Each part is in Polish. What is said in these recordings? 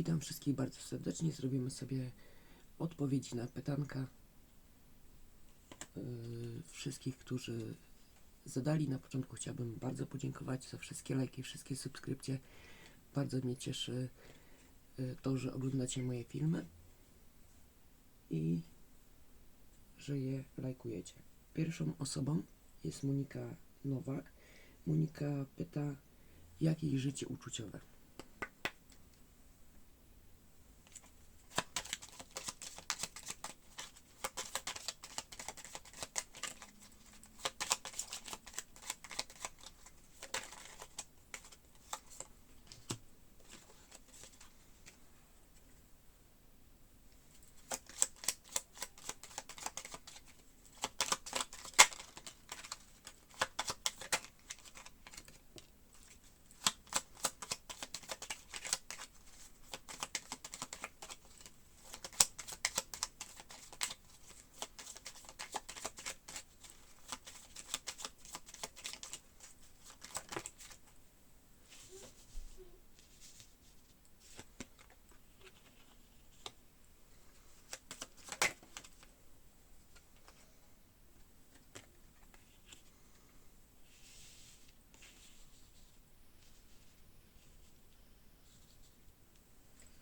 Witam wszystkich bardzo serdecznie. Zrobimy sobie odpowiedzi na pytanka yy, wszystkich, którzy zadali. Na początku chciałbym bardzo podziękować za wszystkie lajki, wszystkie subskrypcje. Bardzo mnie cieszy yy, to, że oglądacie moje filmy i że je lajkujecie. Pierwszą osobą jest Monika Nowak. Monika pyta, jakie jej życie uczuciowe.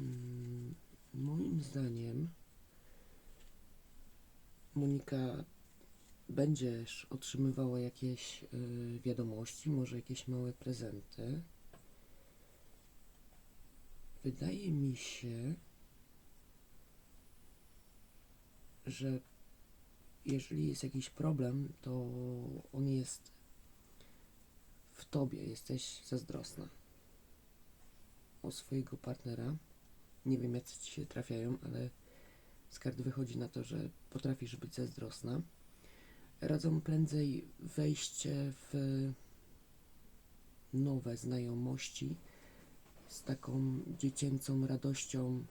Mm, Moim zdaniem Monika będziesz otrzymywała jakieś y, wiadomości, może jakieś małe prezenty. Wydaje mi się, że jeżeli jest jakiś problem, to on jest w tobie, jesteś zazdrosna o swojego partnera. Nie wiem, jacy ci się trafiają, ale z kart wychodzi na to, że potrafisz być zazdrosna. Radzą prędzej wejście w nowe znajomości z taką dziecięcą radością,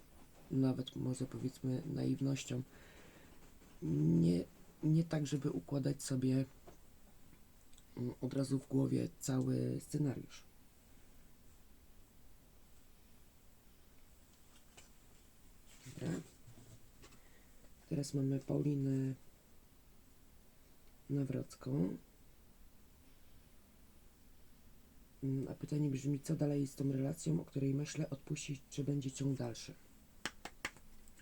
nawet może powiedzmy naiwnością. Nie, nie tak, żeby układać sobie mm, od razu w głowie cały scenariusz. Dobra. Teraz mamy Paulinę Nawrocką. Mm, A pytanie brzmi, co dalej z tą relacją, o której myślę, odpuścić, czy będzie ciąg dalszy?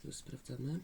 Już sprawdzamy.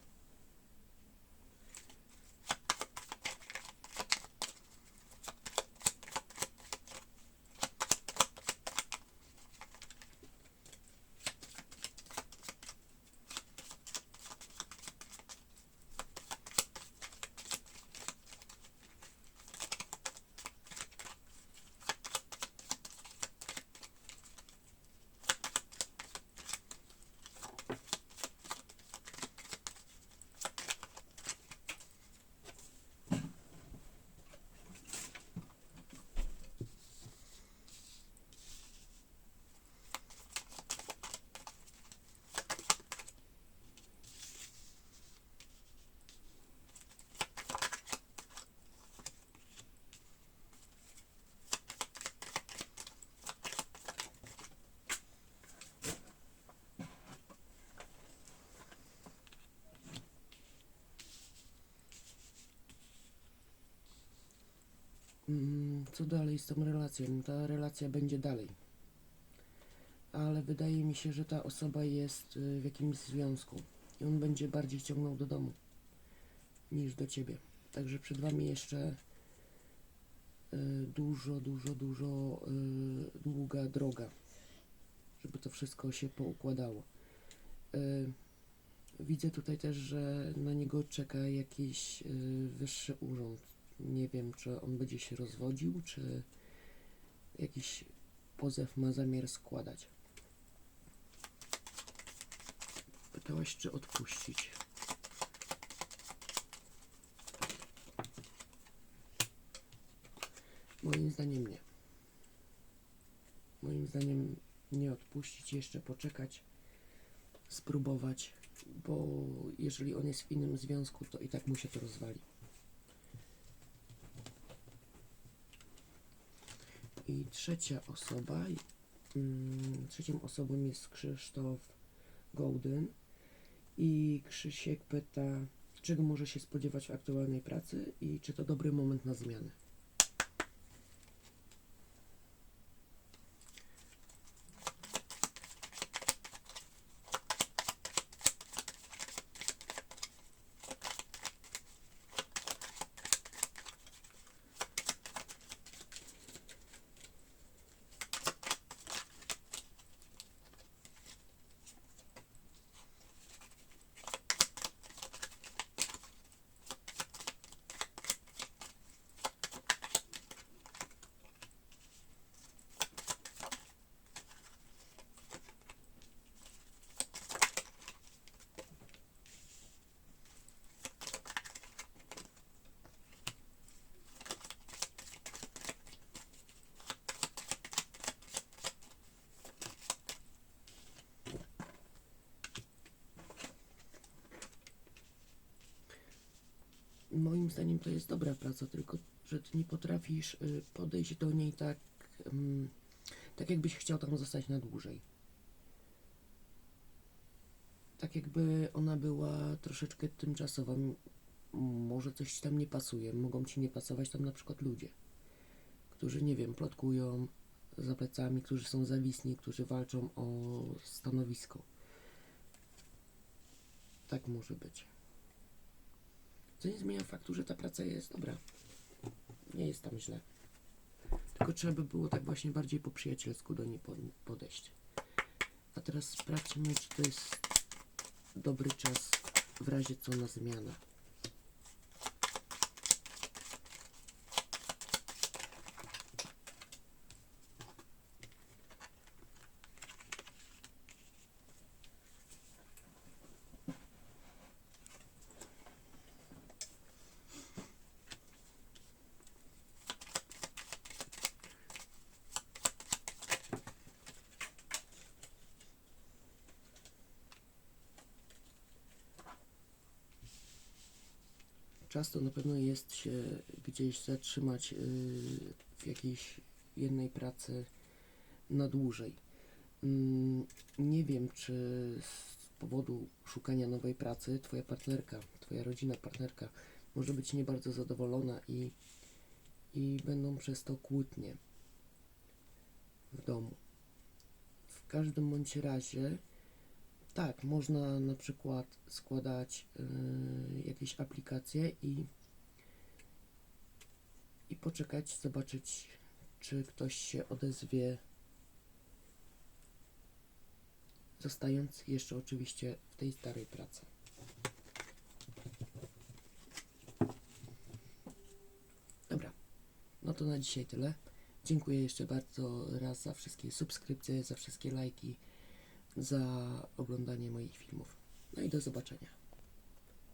Co dalej z tą relacją? Ta relacja będzie dalej. Ale wydaje mi się, że ta osoba jest y, w jakimś związku i on będzie bardziej ciągnął do domu niż do ciebie. Także przed wami jeszcze y, dużo, dużo, dużo y, długa droga, żeby to wszystko się poukładało. Widzę tutaj też, że na niego czeka jakiś wyższy urząd. Nie wiem, czy on będzie się rozwodził, czy jakiś pozew ma zamiar składać. Pytałaś, czy odpuścić. Moim zdaniem nie. Moim zdaniem nie odpuścić, jeszcze poczekać, spróbować, bo jeżeli on jest w innym związku, to i tak mu się to rozwali. I trzecia osoba, mm, trzecią osobą jest Krzysztof Golden i Krzysiek pyta, czego może się spodziewać w aktualnej pracy i czy to dobry moment na zmianę. Moim zdaniem to jest dobra praca, tylko że ty nie potrafisz y, podejść do niej tak, mm, tak jakbyś chciał tam zostać na dłużej. Tak jakby ona była troszeczkę tymczasowa. Może coś tam nie pasuje. Mogą ci nie pasować tam na przykład ludzie, którzy, nie wiem, plotkują za plecami, którzy są zawisni, którzy walczą o stanowisko. Tak może być. Co nie zmienia faktu, że ta praca jest dobra. Nie jest tam źle. Tylko trzeba by było tak właśnie bardziej po przyjacielsku do niej pod- podejść. A teraz sprawdźmy, czy to jest dobry czas w razie co na zmianę. Czas to na pewno jest się gdzieś zatrzymać yy, w jakiejś jednej pracy na dłużej. Mm, Nie wiem, czy z powodu szukania nowej pracy twoja partnerka, twoja rodzina, partnerka może być nie bardzo zadowolona i, i będą przez to kłótnie w domu. W każdym bądź razie tak, można na przykład składać y, jakieś aplikacje i, i poczekać, zobaczyć, czy ktoś się odezwie, zostając jeszcze oczywiście w tej starej pracy. Dobra, no to na dzisiaj tyle. Dziękuję jeszcze bardzo raz za wszystkie subskrypcje, za wszystkie lajki za oglądanie moich filmów. No i do zobaczenia.